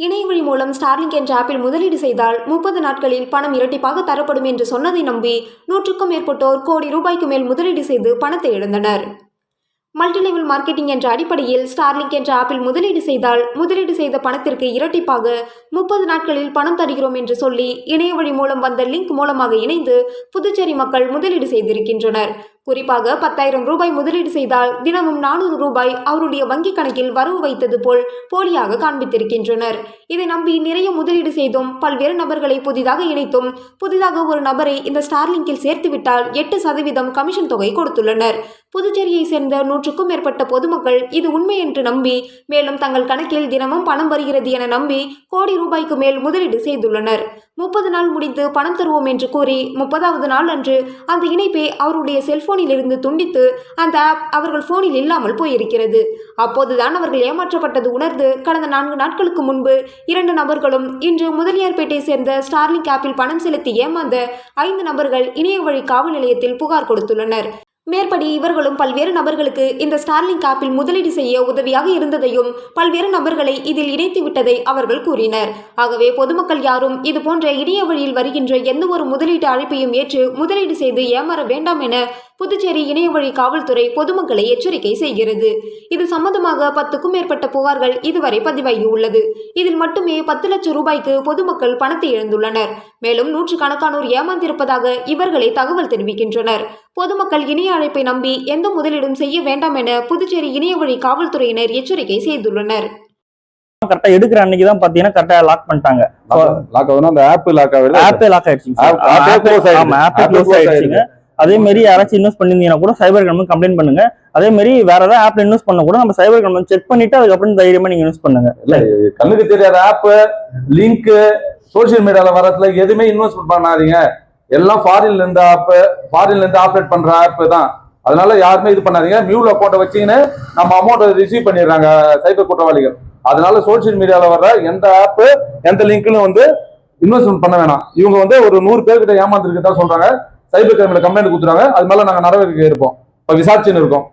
மூலம் ஸ்டார்லிங்க் என்ற ஆப்பில் முதலீடு செய்தால் முப்பது நாட்களில் பணம் இரட்டிப்பாக தரப்படும் என்று சொன்னதை நம்பி நூற்றுக்கும் மேற்பட்டோர் கோடி ரூபாய்க்கு மேல் முதலீடு செய்து பணத்தை இழந்தனர். மல்டிலெவல் மார்க்கெட்டிங் என்ற அடிப்படையில் ஸ்டார்லிங்க் என்ற ஆப்பில் முதலீடு செய்தால் முதலீடு செய்த பணத்திற்கு இரட்டிப்பாக முப்பது நாட்களில் பணம் தருகிறோம் என்று சொல்லி இணைய வழி மூலம் வந்த லிங்க் மூலமாக இணைந்து புதுச்சேரி மக்கள் முதலீடு செய்திருக்கின்றனர். குறிப்பாக பத்தாயிரம் ரூபாய் முதலீடு செய்தால் தினமும் நானூறு ரூபாய் அவருடைய வங்கிக் கணக்கில் வரவு வைத்தது போல் போலியாக காண்பித்திருக்கின்றனர். இதை நம்பி நிறைய முதலீடு செய்தும் பல்வேறு நபர்களை புதிதாக இணைத்தும் புதிதாக ஒரு நபரை இந்த ஸ்டார்லிங்கில் சேர்த்துவிட்டால் எட்டு சதவீதம் கமிஷன் தொகை கொடுத்துள்ளனர். புதுச்சேரியை சேர்ந்த நூற்றுக்கும் மேற்பட்ட பொதுமக்கள் இது உண்மை என்று நம்பி மேலும் தங்கள் கணக்கில் தினமும் பணம் வருகிறது என நம்பி கோடி ரூபாய்க்கு மேல் முதலீடு செய்துள்ளனர். முப்பது நாள் முடிந்து பணம் தருவோம் என்று கூறி முப்பதாவது நாள் அன்று அந்த இணைப்பை அவருடைய செல்போனிலிருந்து துண்டித்து அந்த ஆப் அவர்கள் போனில் இல்லாமல் போயிருக்கிறது. அப்போதுதான் அவர்கள் ஏமாற்றப்பட்டது உணர்ந்து கடந்த நான்கு நாட்களுக்கு முன்பு இரண்டு நபர்களும் இன்று முதலியார்பேட்டை சேர்ந்த ஸ்டார்லிங் ஆப்பில் பணம் செலுத்தி ஏமாந்த ஐந்து நபர்கள் இணைய வழி காவல் நிலையத்தில் புகார் கொடுத்துள்ளனர். மேற்படி இவர்களும் பல்வேறு நபர்களுக்கு இந்த ஸ்டார்லிங்க் ஆப்பில் முதலீடு செய்ய உதவியாக இருந்ததையும் பல்வேறு நபர்களை இதில் இணைத்து விட்டதை அவர்கள் கூறினர். ஆகவே பொதுமக்கள் யாரும் இதுபோன்ற இணைய வழியில் வருகின்ற எந்த ஒரு முதலீட்டு அழைப்பையும் ஏற்று முதலீடு செய்து ஏமாற வேண்டாம் என புதுச்சேரி இணைய வழி காவல்துறை பொதுமக்களை எச்சரிக்கை செய்கிறது. இது சம்பந்தமாக பத்துக்கும் மேற்பட்ட புகார்கள் இதுவரை பதிவாகி உள்ளது இதில் மட்டுமே பத்து லட்சம் ரூபாய்க்கு பொதுமக்கள் பணத்தை இழந்துள்ளனர். மேலும் நூற்றுக்கணக்கானோர் ஏமாந்திருப்பதாக இவர்களை தகவல் தெரிவிக்கின்றனர். பொதுமக்கள் இணைய அழைப்பை நம்பி எந்த முதலீடும் செய்ய வேண்டாம் என புதுச்சேரி இணைய வழி காவல்துறையினர் எச்சரிக்கை செய்துள்ளனர். கரெக்டா எடுக்கிற அன்னைக்கு தான் பாத்தீங்கன்னா கரெக்டா லாக் பண்ணிட்டாங்க. லாக் ஆகுதுன்னா அந்த ஆப் லாக் ஆகுது லாக் ஆயிடுச்சு. க்ளோஸ் ஆயிடுச்சுங்க. அதே மாதிரி யாராச்சும் இன்வெஸ்ட் பண்ணிருந்தீங்கன்னா கூட சைபர் கிரைம் கம்ப்ளைண்ட் பண்ணுங்க. அதே மாதிரி வேற ஏதாவது ஆப்ல இன்வெஸ்ட் பண்ண கூட நம்ம சைபர் கிரைம் செக் பண்ணிட்டு அதுக்கப்புறம் தைரியமா நீங்க இன்வெஸ்ட் பண்ணுங்க. கண்ணுக்கு தெரியாத ஆப் லிங்க் சோசியல் மீடியால வரதுல எதுவுமே இன்வெஸ்ட்மெண்ட் பண்ணாதீங்க. எல்லாம் ஃபாரின்ல இருந்து ஆப் ஃபாரின்ல இருந்து ஆப்ரேட் பண்ற ஆப் தான். அதனால யாருமே இது பண்ணாதீங்க. மியூல் அக்கௌண்ட்டை வச்சுக்கின்னு நம்ம அமௌண்ட் ரிசீவ் பண்ணிடுறாங்க சைபர் குற்றவாளிகள். அதனால சோசியல் மீடியால வர்ற எந்த ஆப் எந்த லிங்க்லும் வந்து இன்வெஸ்ட்மெண்ட் பண்ண வேணாம். இவங்க வந்து ஒரு நூறு பேர்கிட்ட ஏமாந்துருக்கதா சொல்றாங்க. சைபர் கிரைம்ல கம்ப்ளைண்ட் கொடுத்துறாங்க அது மேல நாங்க நடவடிக்கை எடுப்போம். இப்ப விசாரிச்சுன்னு இருக்கோம்.